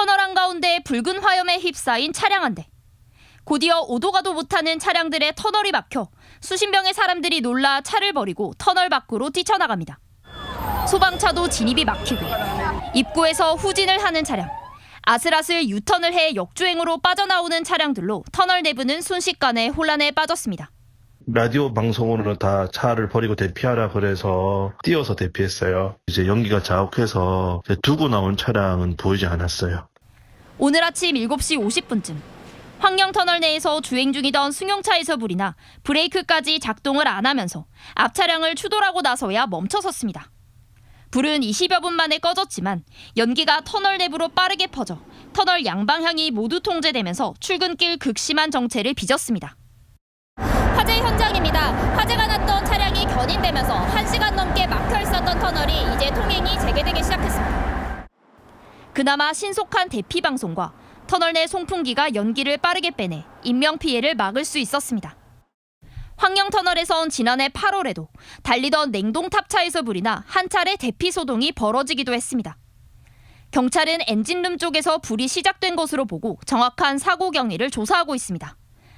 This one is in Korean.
터널 한가운데 붉은 화염에 휩싸인 차량 한 대. 곧이어 오도 가도 못하는 차량들의 터널이 막혀 수십 명의 사람들이 놀라 차를 버리고 터널 밖으로 뛰쳐나갑니다. 소방차도 진입이 막히고 입구에서 후진을 하는 차량, 아슬아슬 유턴을 해 역주행으로 빠져나오는 차량들로 터널 내부는 순식간에 혼란에 빠졌습니다. 라디오 방송으로는 다 차를 버리고 대피하라 그래서 뛰어서 대피했어요. 이제 연기가 자욱해서 두고 나온 차량은 보이지 않았어요. 오늘 아침 7시 50분쯤 환경터널 내에서 주행 중이던 승용차에서 불이 나 브레이크까지 작동을 안 하면서 앞 차량을 추돌하고 나서야 멈춰섰습니다. 불은 20여 분 만에 꺼졌지만 연기가 터널 내부로 빠르게 퍼져 터널 양방향이 모두 통제되면서 출근길 극심한 정체를 빚었습니다. 그나마 신속한 대피 방송과 터널 내 송풍기가 연기를 빠르게 빼내 인명 피해를 막을 수 있었습니다. 황령 터널에선 지난해 8월에도 달리던 냉동 탑차에서 불이 나 한 차례 대피 소동이 벌어지기도 했습니다. 경찰은 엔진룸 쪽에서 불이 시작된 것으로 보고 정확한 사고 경위를 조사하고 있습니다.